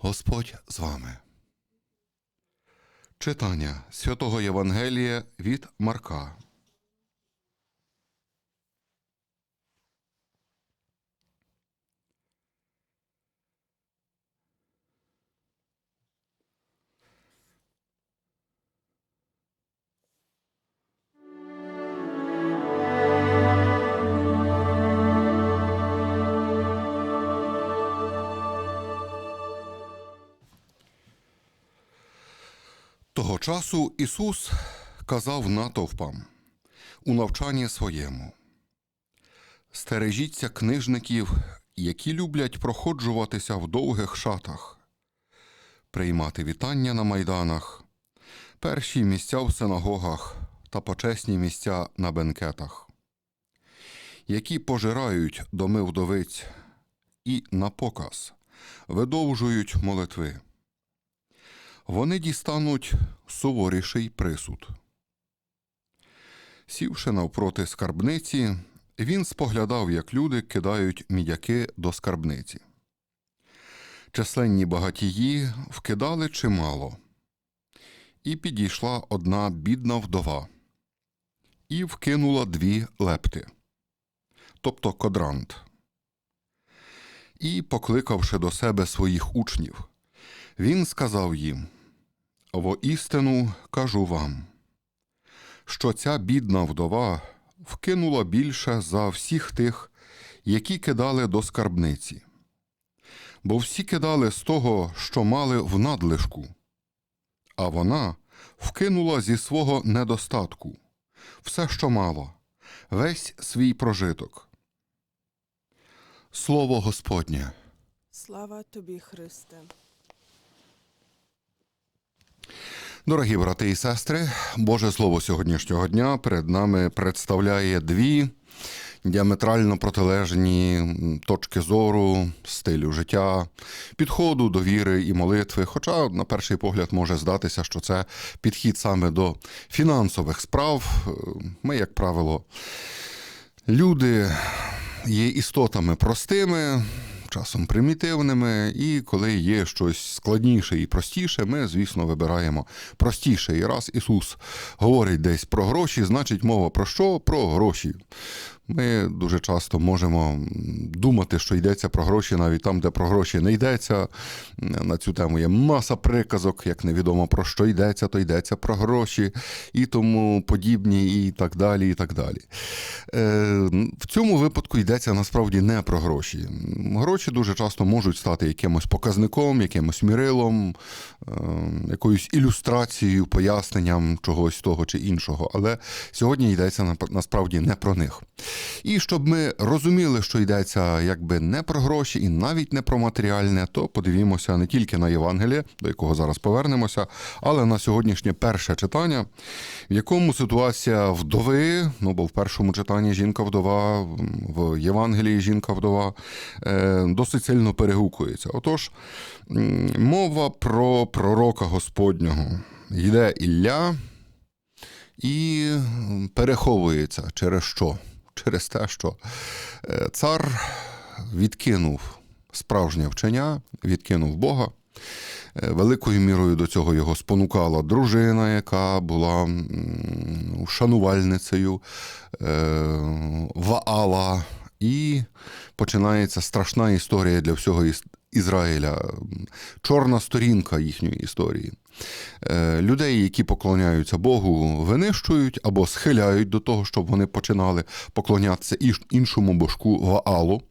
Господь з вами. Читання Святого Євангелія від Марка. Часу Ісус казав натовпам у навчанні своєму: Стережіться книжників, які люблять проходжуватися в довгих шатах, приймати вітання на майданах, перші місця в синагогах та почесні місця на бенкетах, які пожирають доми вдовиць і на показ видовжують молитви вони дістануть суворіший присуд. Сівши навпроти скарбниці, він споглядав, як люди кидають мідяки до скарбниці. Численні багатії вкидали чимало, і підійшла одна бідна вдова, і вкинула дві лепти, тобто кодрант. І, покликавши до себе своїх учнів, він сказав їм: Воістину кажу вам, що ця бідна вдова вкинула більше за всіх тих, які кидали до скарбниці, бо всі кидали з того, що мали в надлишку, а вона вкинула зі свого недостатку все, що мала, весь свій прожиток. Слово Господнє. Слава тобі, Христе. Дорогі брати і сестри, Боже Слово сьогоднішнього дня перед нами представляє дві діаметрально протилежні точки зору, стилю життя, підходу до віри і молитви. Хоча, на перший погляд, може здатися, що це підхід саме до фінансових справ. Ми, як правило, люди є істотами простими часом примітивними, і коли є щось складніше і простіше, ми, звісно, вибираємо простіше. І раз Ісус говорить десь про гроші, значить мова про що? Про гроші. Ми дуже часто можемо думати, що йдеться про гроші, навіть там, де про гроші не йдеться. На цю тему є маса приказок, як невідомо про що йдеться, то йдеться про гроші і тому подібні, і так далі. і так далі. Е, В цьому випадку йдеться насправді не про гроші. Гроші дуже часто можуть стати якимось показником, якимось мірилом, е, якоюсь ілюстрацією, поясненням чогось того чи іншого. Але сьогодні йдеться насправді не про них. І щоб ми розуміли, що йдеться якби не про гроші і навіть не про матеріальне, то подивімося не тільки на Євангеліє, до якого зараз повернемося, але на сьогоднішнє перше читання, в якому ситуація вдови, ну бо в першому читанні жінка-вдова, в Євангелії жінка-вдова е, досить сильно перегукується. Отож, мова про пророка Господнього. Йде Ілля і переховується через що? Через те, що е, цар відкинув справжнє вчення, відкинув Бога. Е, великою мірою до цього його спонукала дружина, яка була шанувальницею е, Ваала, і починається страшна історія для всього Ізраїля, чорна сторінка їхньої історії. Е, людей, які поклоняються Богу, винищують або схиляють до того, щоб вони починали поклонятися іншому божку Ваалу.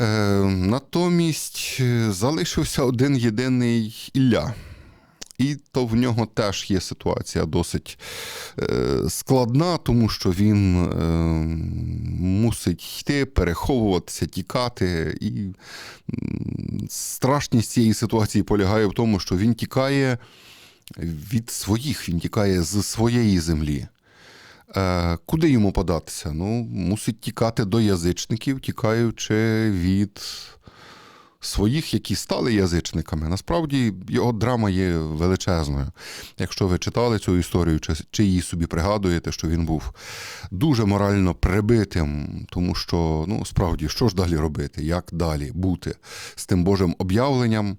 Е, натомість е, залишився один єдиний Ілля. І то в нього теж є ситуація досить складна, тому що він мусить йти, переховуватися, тікати. І страшність цієї ситуації полягає в тому, що він тікає від своїх, він тікає з своєї землі. Е, Куди йому податися? Ну, мусить тікати до язичників, тікаючи від своїх, які стали язичниками. Насправді його драма є величезною. Якщо ви читали цю історію, чи, чи її собі пригадуєте, що він був дуже морально прибитим, тому що ну справді що ж далі робити, як далі бути з тим Божим об'явленням,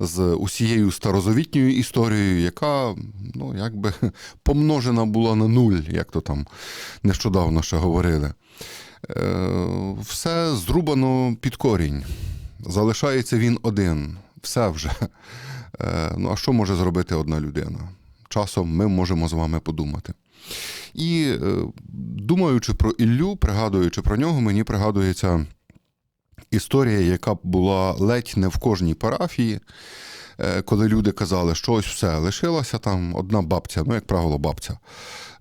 з усією старозавітньою історією, яка ну якби помножена була на нуль, як то там нещодавно ще говорили. Е, Все зрубано під корінь. Залишається він один. Все вже. Е, Ну, а що може зробити одна людина? Часом ми можемо з вами подумати. І е, думаючи про Іллю, пригадуючи про нього, мені пригадується історія, яка була ледь не в кожній парафії, коли люди казали, що ось все, лишилася там одна бабця, ну, як правило, бабця.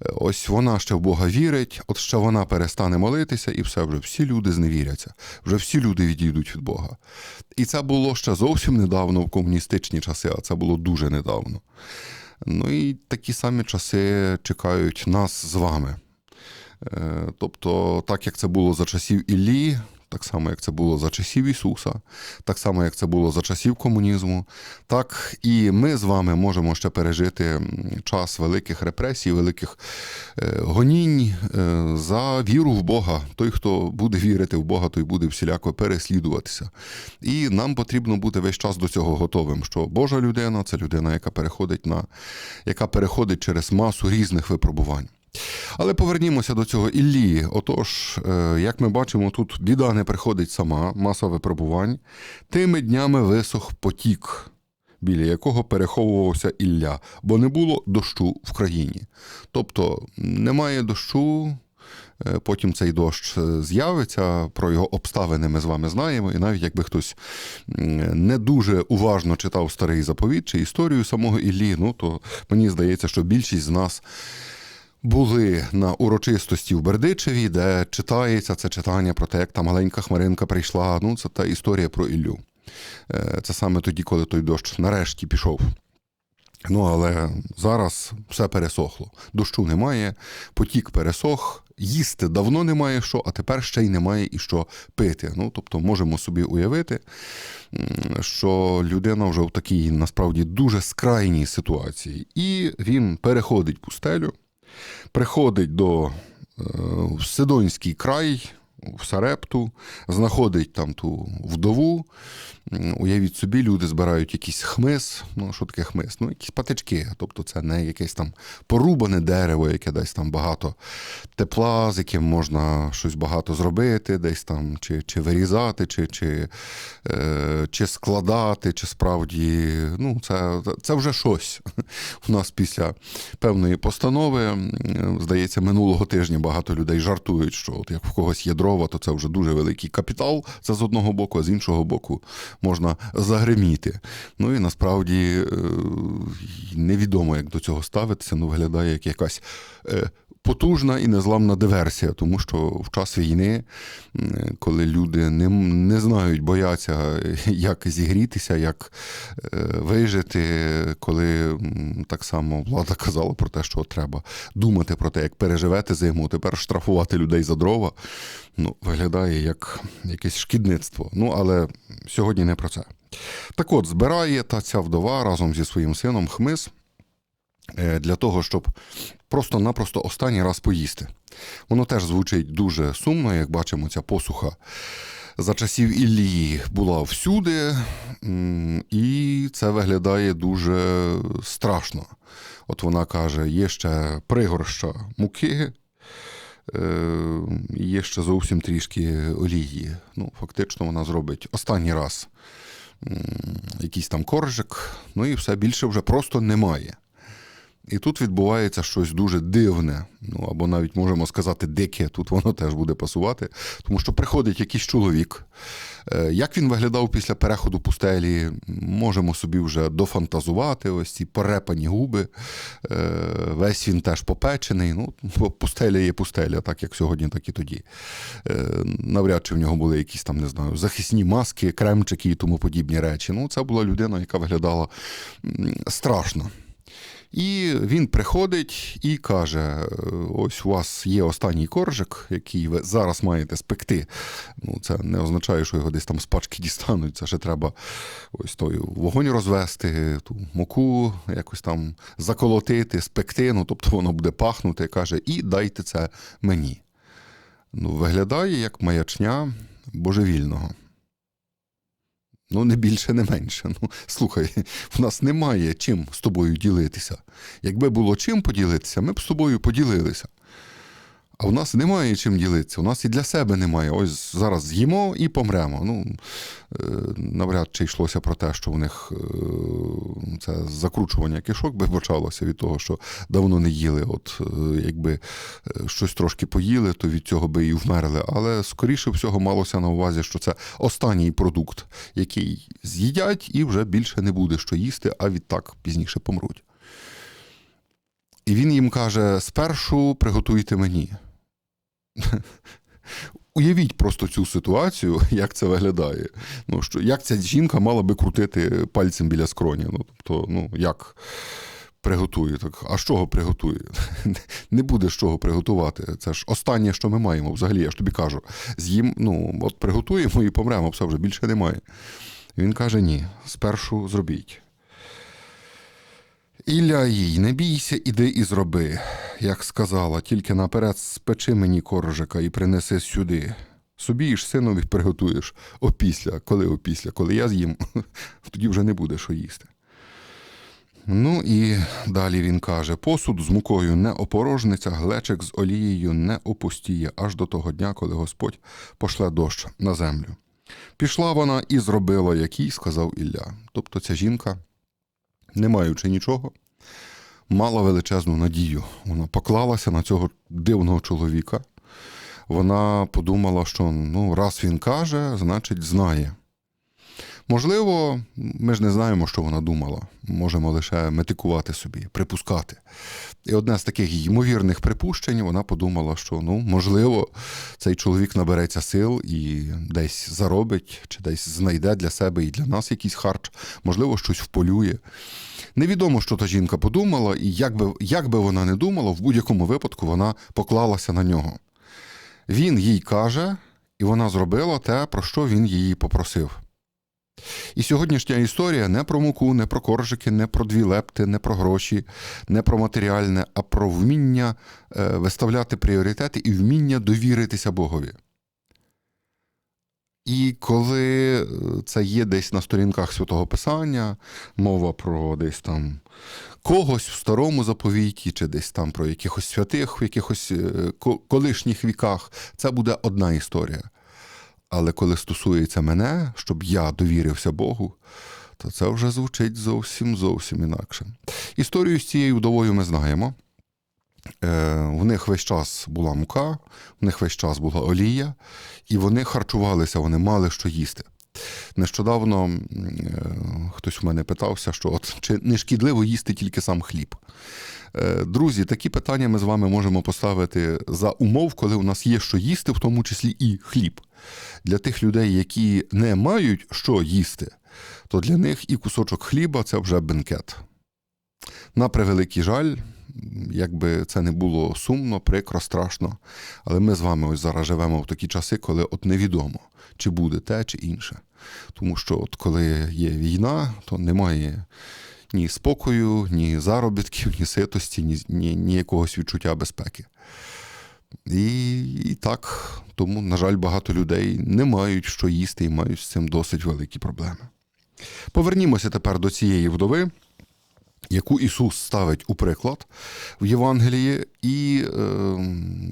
Е, Ось вона ще в Бога вірить, от ще вона перестане молитися, і все вже всі люди зневіряться, вже всі люди відійдуть від Бога. І це було ще зовсім недавно в комуністичні часи, а це було дуже недавно. Ну і такі самі часи чекають нас з вами. Е, Тобто, так як це було за часів Іллі, так само як це було за часів Ісуса, так само як це було за часів комунізму, так і ми з вами можемо ще пережити час великих репресій, великих е, гонінь е, за віру в Бога. Той, хто буде вірити в Бога, той буде всіляко переслідуватися. І нам потрібно бути весь час до цього готовим. Що Божа людина це людина, яка переходить на яка переходить через масу різних випробувань. Але повернімося до цього Іллі. Отож, е, як ми бачимо, тут біда не приходить сама, маса випробувань. Тими днями висох потік, біля якого переховувався Ілля, бо не було дощу в країні. Тобто немає дощу. е, Потім цей дощ е, з'явиться, про його обставини ми з вами знаємо. І навіть якби хтось не дуже уважно читав старий заповіт чи історію самого Іллі, ну то мені здається, що більшість з нас були на урочистості в Бердичеві, де читається це читання про те, як та маленька хмаринка прийшла. Ну, це та історія про Іллю. Е, Це саме тоді, коли той дощ нарешті пішов. Ну, але зараз все пересохло. Дощу немає, потік пересох, їсти давно немає що, а тепер ще й немає і що пити. Ну, тобто можемо собі уявити, що людина вже в такій насправді дуже скрайній ситуації. І він переходить пустелю, приходить до е, Сидонський край, в Сарепту, знаходить там ту вдову. Уявіть собі, люди збирають якийсь хмиз. Ну, що таке хмиз? Ну, якісь патички. Тобто це не якесь там порубане дерево, яке десь там багато тепла, з яким можна щось багато зробити, десь там чи, чи вирізати, чи, чи, е, чи складати, чи справді. Ну, це, це вже щось. У нас після певної постанови, здається, минулого тижня багато людей жартують, що от як в когось є то це вже дуже великий капітал. Це з одного боку, а з іншого боку можна загриміти. Ну і насправді е, невідомо, як до цього ставитися, ну виглядає як якась. Потужна і незламна диверсія, тому що в час війни, коли люди не, не знають, бояться, як зігрітися, як е, вижити, коли так само влада казала про те, що треба думати про те, як переживете зиму, тепер штрафувати людей за дрова, ну, виглядає як якесь шкідництво. Ну, але сьогодні не про це. Так от, збирає та ця вдова разом зі своїм сином хмиз е, для того, щоб просто-напросто останній раз поїсти. Воно теж звучить дуже сумно, як бачимо, ця посуха за часів Іллії була всюди, і це виглядає дуже страшно. От вона каже: є ще пригорща муки, е, є ще зовсім трішки олії. Ну, фактично, вона зробить останній раз якийсь там коржик, ну і все більше вже просто немає. І тут відбувається щось дуже дивне, ну або навіть можемо сказати дике, тут воно теж буде пасувати, тому що приходить якийсь чоловік. Е, Як він виглядав після переходу пустелі, можемо собі вже дофантазувати ось ці порепані губи. Е, Весь він теж попечений. Ну, пустеля є пустеля, так як сьогодні, так і тоді. Е, Навряд чи в нього були якісь там, не знаю, захисні маски, кремчики і тому подібні речі. Ну, це була людина, яка виглядала страшно. І він приходить і каже: е, ось у вас є останній коржик, який ви зараз маєте спекти. Ну, це не означає, що його десь там з пачки дістануть. Це ще треба ось той вогонь розвести, ту муку якось там заколотити, спекти. Ну, тобто воно буде пахнути, каже, і дайте це мені. Ну, виглядає як маячня божевільного. Ну, не більше, не менше. Ну, слухай, в нас немає чим з тобою ділитися. Якби було чим поділитися, ми б з тобою поділилися. А в нас немає чим ділитися. У нас і для себе немає. Ось зараз з'їмо і помремо. Ну, е, навряд чи йшлося про те, що в них е, це закручування кишок би почалося від того, що давно не їли. От е, якби щось трошки поїли, то від цього би і вмерли. Але скоріше всього малося на увазі, що це останній продукт, який з'їдять, і вже більше не буде що їсти, а відтак пізніше помруть. І він їм каже: спершу приготуйте мені. Уявіть просто цю ситуацію, як це виглядає. Ну, що, як ця жінка мала би крутити пальцем біля скроні. Ну, тобто, ну, як приготує? Так, а з чого приготує? Не буде з чого приготувати. Це ж останнє, що ми маємо. Взагалі, я ж тобі кажу, з'їм, ну, от приготуємо і помремо, все вже більше немає. Він каже: ні, спершу зробіть. Ілля їй, не бійся, іди і зроби, як сказала, тільки наперед спечи мені коржика і принеси сюди. Собі ж синові приготуєш опісля, коли опісля, коли я з'їм, тоді вже не буде що їсти. Ну і далі він каже: посуд з мукою не опорожниться, глечик з олією не опустіє аж до того дня, коли Господь пошле дощ на землю. Пішла вона і зробила, як їй сказав Ілля. Тобто ця жінка не маючи нічого, мала величезну надію. Вона поклалася на цього дивного чоловіка. Вона подумала, що ну, раз він каже, значить знає. Можливо, ми ж не знаємо, що вона думала. Можемо лише метикувати собі, припускати. І одне з таких ймовірних припущень, вона подумала, що ну, можливо, цей чоловік набереться сил і десь заробить, чи десь знайде для себе і для нас якийсь харч, можливо, щось вполює. Невідомо, що та жінка подумала, і як би, як би вона не думала, в будь-якому випадку вона поклалася на нього. Він їй каже, і вона зробила те, про що він її попросив. І сьогоднішня історія не про муку, не про коржики, не про дві лепти, не про гроші, не про матеріальне, а про вміння е, виставляти пріоритети і вміння довіритися Богові. І коли е, це є десь на сторінках святого Писання, мова про десь там когось в старому заповіті, чи десь там про якихось святих в якихось е, колишніх віках, це буде одна історія. Але коли стосується мене, щоб я довірився Богу, то це вже звучить зовсім зовсім інакше. Історію з цією вдовою ми знаємо. Е, В них весь час була мука, в них весь час була олія, і вони харчувалися, вони мали що їсти. Нещодавно е, хтось у мене питався, що от чи не шкідливо їсти тільки сам хліб. Е, Друзі, такі питання ми з вами можемо поставити за умов, коли у нас є що їсти, в тому числі і хліб. Для тих людей, які не мають що їсти, то для них і кусочок хліба це вже бенкет. На превеликий жаль, якби це не було сумно, прикро, страшно. Але ми з вами ось зараз живемо в такі часи, коли от невідомо, чи буде те, чи інше. Тому що от коли є війна, то немає ні спокою, ні заробітків, ні ситості, ні, ні, ні якогось відчуття безпеки. І, і так, тому, на жаль, багато людей не мають що їсти і мають з цим досить великі проблеми. Повернімося тепер до цієї вдови, яку Ісус ставить у приклад в Євангелії, і е,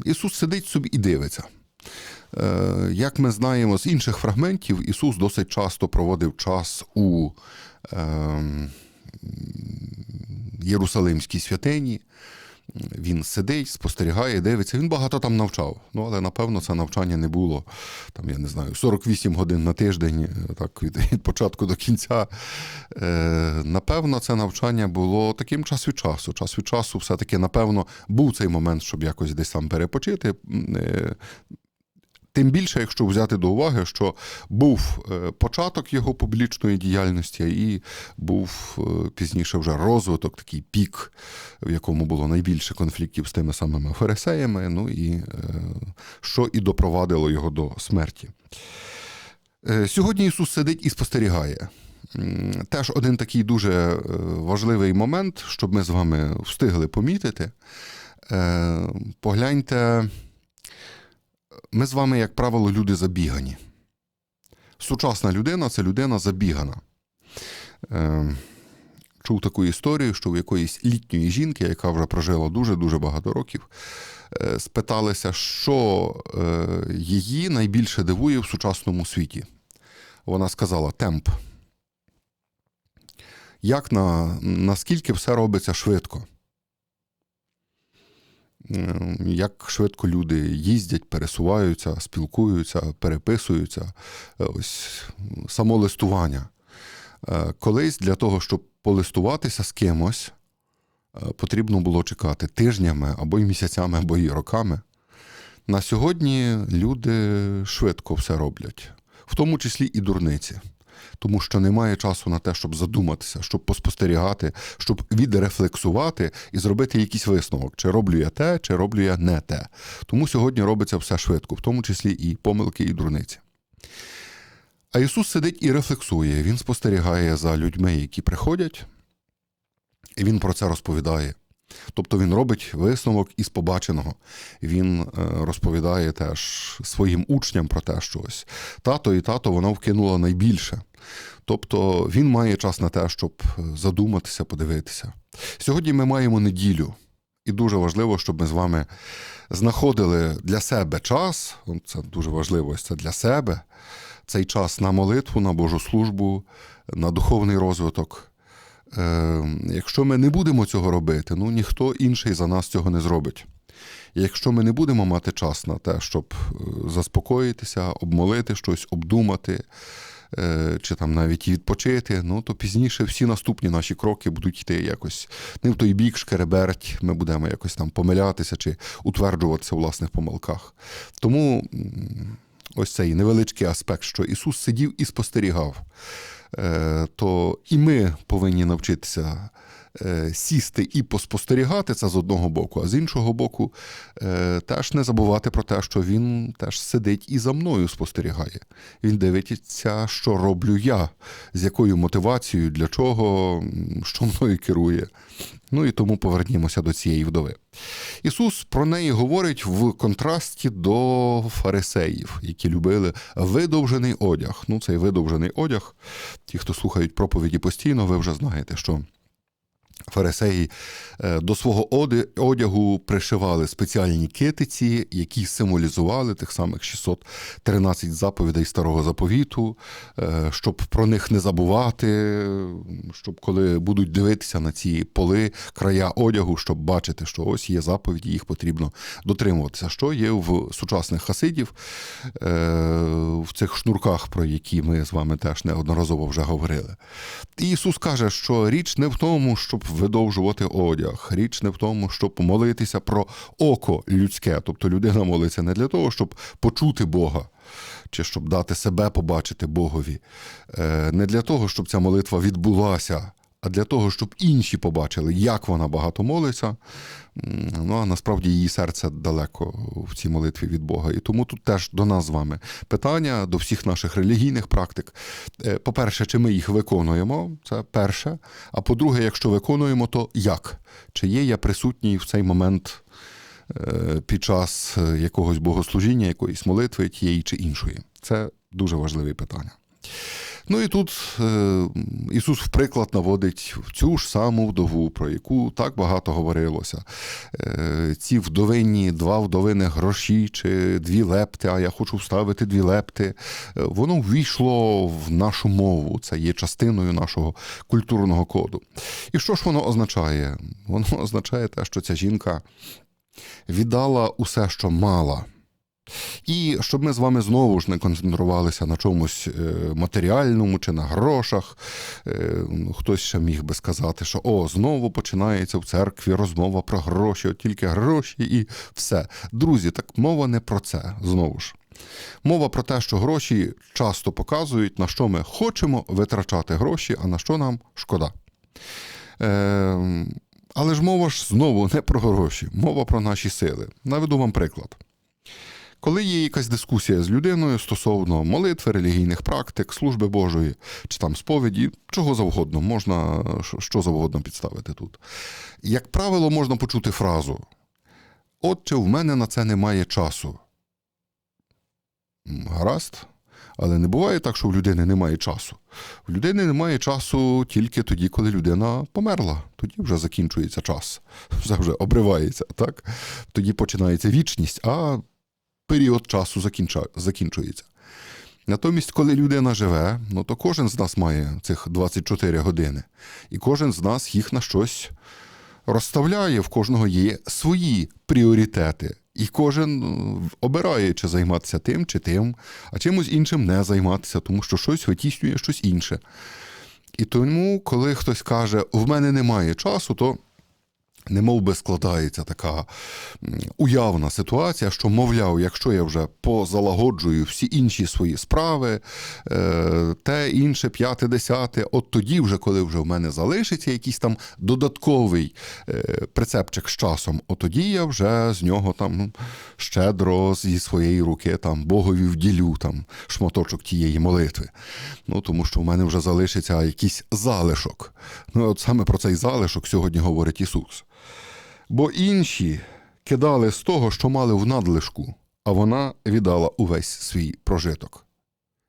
Ісус сидить собі і дивиться. Е, як ми знаємо з інших фрагментів, Ісус досить часто проводив час у е, Єрусалимській святині. Він сидить, спостерігає, дивиться. Він багато там навчав. Ну, але напевно це навчання не було там, я не знаю, 48 годин на тиждень, е, так від, від початку до кінця. Е, напевно, це навчання було таким час від часу. Час від часу, все-таки, напевно, був цей момент, щоб якось десь там перепочити. Е, Тим більше, якщо взяти до уваги, що був е, початок його публічної діяльності, і був е, пізніше вже розвиток, такий пік, в якому було найбільше конфліктів з тими самими фарисеями, ну і е, що і допровадило його до смерті. Сьогодні Ісус сидить і спостерігає. Теж один такий дуже важливий момент, щоб ми з вами встигли помітити. Погляньте, ми з вами, як правило, люди забігані. Сучасна людина це людина забігана. Е, Чув таку історію, що у якоїсь літньої жінки, яка вже прожила дуже-дуже багато років, е, спиталися, що е, її найбільше дивує в сучасному світі. Вона сказала темп. Як на, наскільки все робиться швидко? Е, Як швидко люди їздять, пересуваються, спілкуються, переписуються. Е, Ось само листування. Е, Колись для того, щоб полистуватися з кимось, е, потрібно було чекати тижнями або й місяцями, або й роками. На сьогодні люди швидко все роблять, в тому числі і дурниці. Тому що немає часу на те, щоб задуматися, щоб поспостерігати, щоб відрефлексувати і зробити якийсь висновок, чи роблю я те, чи роблю я не те. Тому сьогодні робиться все швидко, в тому числі і помилки, і дурниці. А Ісус сидить і рефлексує. Він спостерігає за людьми, які приходять, і Він про це розповідає. Тобто він робить висновок із побаченого. Він е, розповідає теж своїм учням про те, що ось тато і тато вона вкинула найбільше. Тобто він має час на те, щоб задуматися, подивитися. Сьогодні ми маємо неділю, і дуже важливо, щоб ми з вами знаходили для себе час. Це дуже важливо, це для себе. Цей час на молитву, на Божу службу, на духовний розвиток. Е, якщо ми не будемо цього робити, ну ніхто інший за нас цього не зробить. Якщо ми не будемо мати час на те, щоб е, заспокоїтися, обмолити щось, обдумати, е, чи там навіть відпочити, ну то пізніше всі наступні наші кроки будуть йти якось не в той бік, шкереберть, ми будемо якось там помилятися чи утверджуватися у власних помилках. Тому ось цей невеличкий аспект, що Ісус сидів і спостерігав то і ми повинні навчитися е, сісти і поспостерігати це з одного боку, а з іншого боку, е, теж не забувати про те, що він теж сидить і за мною спостерігає. Він дивиться, що роблю я, з якою мотивацією, для чого, що мною керує. Ну і тому повернімося до цієї вдови. Ісус про неї говорить в контрасті до фарисеїв, які любили видовжений одяг. Ну, цей видовжений одяг, ті, хто слухають проповіді постійно, ви вже знаєте, що фарисеї е, до свого одягу пришивали спеціальні китиці, які символізували тих самих 613 заповідей старого заповіту, е, щоб про них не забувати, щоб коли будуть дивитися на ці поли, края одягу, щоб бачити, що ось є заповіді, їх потрібно дотримуватися. Що є в сучасних хасидів е, в цих шнурках, про які ми з вами теж неодноразово вже говорили. Ісус каже, що річ не в тому, щоб видовжувати одяг, річ не в тому, щоб молитися про око людське. Тобто людина молиться не для того, щоб почути Бога. Чи щоб дати себе побачити Богові, Е, не для того, щоб ця молитва відбулася, а для того, щоб інші побачили, як вона багато молиться. Ну а насправді її серце далеко в цій молитві від Бога. І тому тут теж до нас з вами питання до всіх наших релігійних практик. Е, По-перше, чи ми їх виконуємо? Це перше. А по-друге, якщо виконуємо, то як? Чи є я присутній в цей момент е, під час е, якогось богослужіння, якоїсь молитви, тієї чи іншої? Це дуже важливе питання. Ну і тут е, Ісус в приклад наводить цю ж саму вдову, про яку так багато говорилося. Е, ці вдовинні, два вдовиних гроші чи дві лепти, а я хочу вставити дві лепти. Е, воно ввійшло в нашу мову, це є частиною нашого культурного коду. І що ж воно означає? Воно означає те, що ця жінка віддала усе, що мала. І щоб ми з вами знову ж не концентрувалися на чомусь е, матеріальному чи на грошах. Е, Хтось ще міг би сказати, що о, знову починається в церкві розмова про гроші, от тільки гроші і все. Друзі, так мова не про це знову ж. Мова про те, що гроші часто показують, на що ми хочемо витрачати гроші, а на що нам шкода. Е, але ж мова ж знову не про гроші, мова про наші сили. Наведу вам приклад. Коли є якась дискусія з людиною стосовно молитви, релігійних практик, служби Божої чи там сповіді, чого завгодно, можна що- завгодно підставити тут. Як правило, можна почути фразу: Отче, в мене на це немає часу. Гаразд. Але не буває так, що в людини немає часу. В людини немає часу тільки тоді, коли людина померла. Тоді вже закінчується час. Все вже обривається, так? Тоді починається вічність, а період часу закінчується. Натомість, коли людина живе, ну то кожен з нас має цих 24 години, і кожен з нас їх на щось розставляє, в кожного є свої пріоритети. І кожен е, обирає, чи займатися тим, чи тим, а чимось іншим не займатися, тому що щось витіснює щось інше. І тому, коли хтось каже, в мене немає часу, то немов би складається така уявна ситуація, що, мовляв, якщо я вже позалагоджую всі інші свої справи, е, те, інше, п'яте, десяте, от тоді, вже, коли вже в мене залишиться якийсь там додатковий е, прицепчик з часом, от тоді я вже з нього там щедро зі своєї руки там Богові вділю там шматочок тієї молитви. Ну, тому що в мене вже залишиться якийсь залишок. Ну, от саме про цей залишок сьогодні говорить Ісус. Бо інші кидали з того, що мали в надлишку, а вона віддала увесь свій прожиток.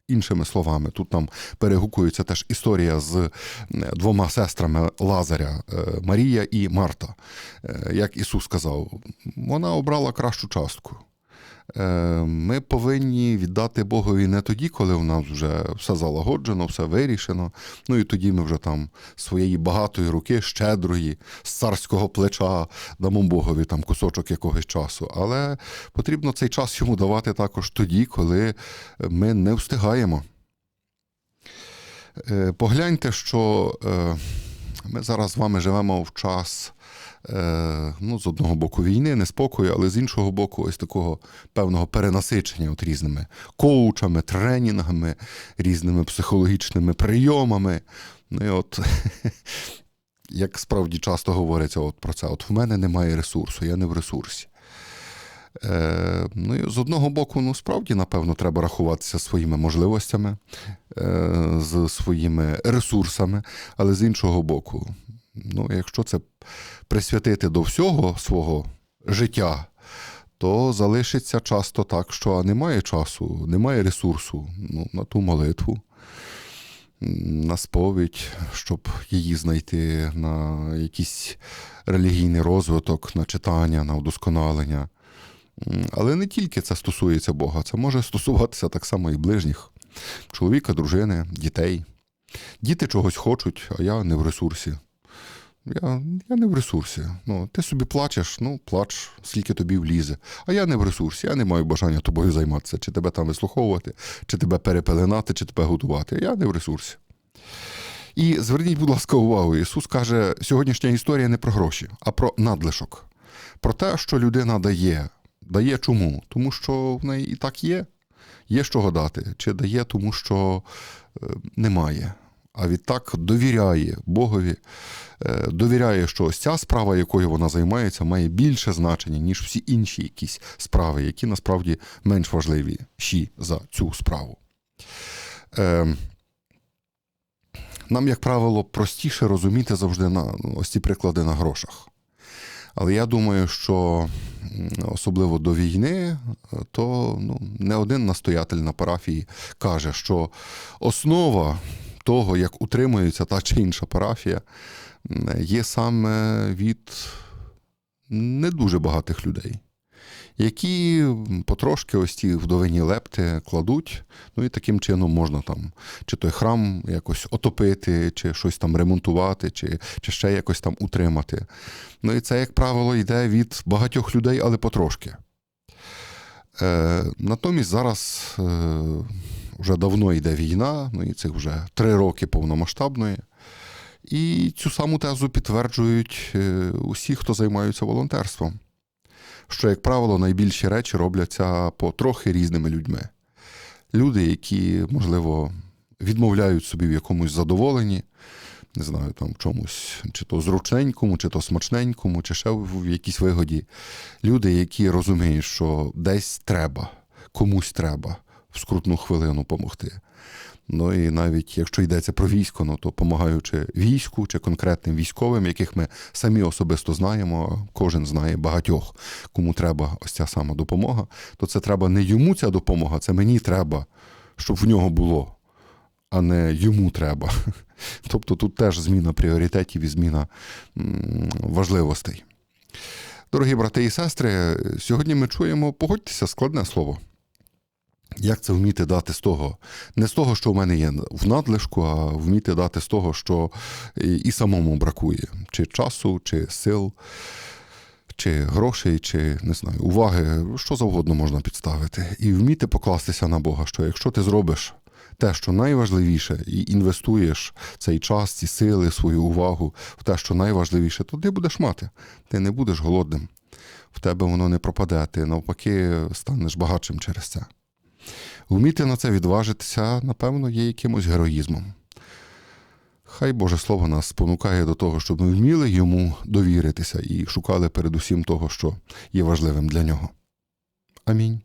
Іншими словами, тут нам перегукується теж історія з е, двома сестрами Лазаря е, Марія і Марта. Е, Як Ісус сказав, вона обрала кращу частку. Е, Ми повинні віддати Богові не тоді, коли у нас вже все залагоджено, все вирішено. Ну і тоді ми вже там своєї багатої руки, щедрої, з царського плеча дамо Богові там кусочок якогось часу. Але потрібно цей час йому давати також тоді, коли ми не встигаємо. Е, Погляньте, що е, ми зараз з вами живемо в час. Е, Ну, з одного боку війни, неспокою, але з іншого боку, ось такого певного перенасичення от різними коучами, тренінгами, різними психологічними прийомами. Ну і от як справді часто говориться от про це: от в мене немає ресурсу, я не в ресурсі. Е, ну і з одного боку, ну справді, напевно, треба рахуватися своїми можливостями, е, з своїми ресурсами, але з іншого боку, ну, якщо це присвятити до всього свого життя, то залишиться часто так, що немає часу, немає ресурсу ну, на ту молитву, на сповідь, щоб її знайти, на якийсь релігійний розвиток, на читання, на удосконалення. Але не тільки це стосується Бога, це може стосуватися так само і ближніх чоловіка, дружини, дітей. Діти чогось хочуть, а я не в ресурсі. Я, я не в ресурсі. Ну, ти собі плачеш, ну плач, скільки тобі влізе. А я не в ресурсі, я не маю бажання тобою займатися, чи тебе там вислуховувати, чи тебе перепеленати, чи тебе готувати. Я не в ресурсі. І зверніть, будь ласка, увагу, Ісус каже, сьогоднішня історія не про гроші, а про надлишок. Про те, що людина дає. Дає чому? Тому що в неї і так є, є чого дати, чи дає тому, що е, немає. А відтак довіряє Богові, е, довіряє, що ось ця справа, якою вона займається, має більше значення, ніж всі інші якісь справи, які насправді менш важливі ще за цю справу. Е, нам, як правило, простіше розуміти завжди на ну, ось ці приклади на грошах. Але я думаю, що особливо до війни, е, то ну, не один настоятель на парафії каже, що основа того, як утримується та чи інша парафія, є саме від не дуже багатих людей, які потрошки ось ці вдовині лепти кладуть, ну і таким чином можна там чи той храм якось отопити, чи щось там ремонтувати, чи, чи ще якось там утримати. Ну і це, як правило, йде від багатьох людей, але потрошки. Е, натомість зараз е, вже давно йде війна, ну і цих вже три роки повномасштабної. І цю саму тезу підтверджують е, усі, хто займаються волонтерством. що, як правило, найбільші речі робляться потрохи різними людьми. Люди, які, можливо, відмовляють собі в якомусь задоволенні, не знаю, там в чомусь, чи то зручненькому, чи то смачненькому, чи ще в якійсь вигоді. Люди, які розуміють, що десь треба, комусь треба в скрутну хвилину допомогти. Ну і навіть якщо йдеться про військо, ну то допомагаючи війську чи конкретним військовим, яких ми самі особисто знаємо, кожен знає багатьох, кому треба ось ця сама допомога, то це треба не йому ця допомога, це мені треба, щоб в нього було, а не йому треба. Тобто тут теж зміна пріоритетів і зміна важливостей. Дорогі брати і сестри, сьогодні ми чуємо, погодьтеся, складне слово. Як це вміти дати з того, не з того, що в мене є в надлишку, а вміти дати з того, що і самому бракує, чи часу, чи сил, чи грошей, чи не знаю, уваги, що завгодно можна підставити. І вміти покластися на Бога, що якщо ти зробиш те, що найважливіше, і інвестуєш цей час, ці сили, свою увагу в те, що найважливіше, то ти будеш мати. Ти не будеш голодним. В тебе воно не пропаде, ти навпаки станеш багатшим через це. Вміти на це відважитися, напевно, є якимось героїзмом. Хай Боже Слово нас спонукає до того, щоб ми вміли йому довіритися і шукали передусім того, що є важливим для нього. Амінь.